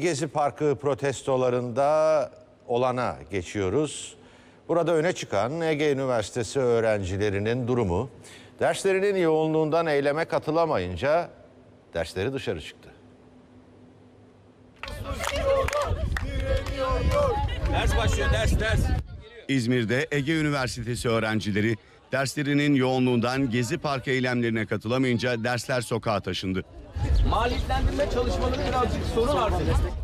Gezi Parkı protestolarında olana geçiyoruz. Burada öne çıkan Ege Üniversitesi öğrencilerinin durumu derslerinin yoğunluğundan eyleme katılamayınca dersleri dışarı çıktı. Ders başlıyor ders ders. İzmir'de Ege Üniversitesi öğrencileri derslerinin yoğunluğundan Gezi Parkı eylemlerine katılamayınca dersler sokağa taşındı. Maliyetlendirme çalışmaları birazcık sorun var.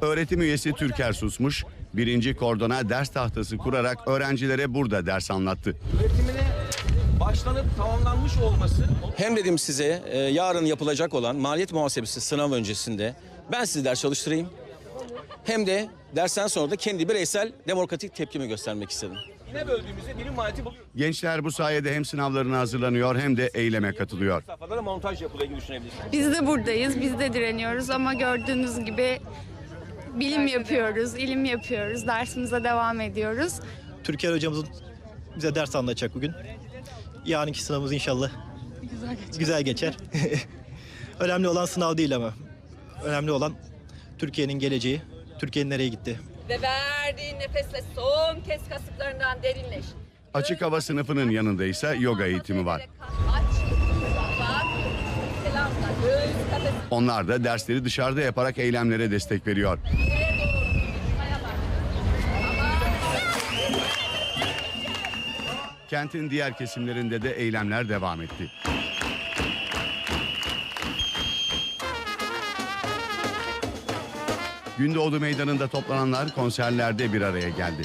Öğretim üyesi Türker Susmuş, birinci kordona ders tahtası kurarak öğrencilere burada ders anlattı. Üretimine başlanıp tamamlanmış olması. Hem dedim size e, yarın yapılacak olan maliyet muhasebesi sınav öncesinde ben sizi ders çalıştırayım. Hem de dersten sonra da kendi bireysel demokratik tepkimi göstermek istedim. Yine böldüğümüzde birim maliyeti buluyor. Gençler bu sayede hem sınavlarına hazırlanıyor hem de eyleme katılıyor. Safhalara montaj yapılıyor gibi düşünebilirsiniz. Biz de buradayız, biz de direniyoruz ama gördüğünüz gibi bilim yapıyoruz, ilim yapıyoruz, dersimize devam ediyoruz. Türker hocamızın bize ders anlatacak bugün. Yarınki sınavımız inşallah güzel geçer. Önemli olan sınav değil ama. Önemli olan Türkiye'nin geleceği, Türkiye'nin nereye gitti. Ve verdiğin nefesle son kez kasıklarından derinleş. Açık hava sınıfının yanında ise yoga eğitimi var. Onlar da dersleri dışarıda yaparak eylemlere destek veriyor. Kentin diğer kesimlerinde de eylemler devam etti. Gündoğdu Meydanı'nda toplananlar konserlerde bir araya geldi.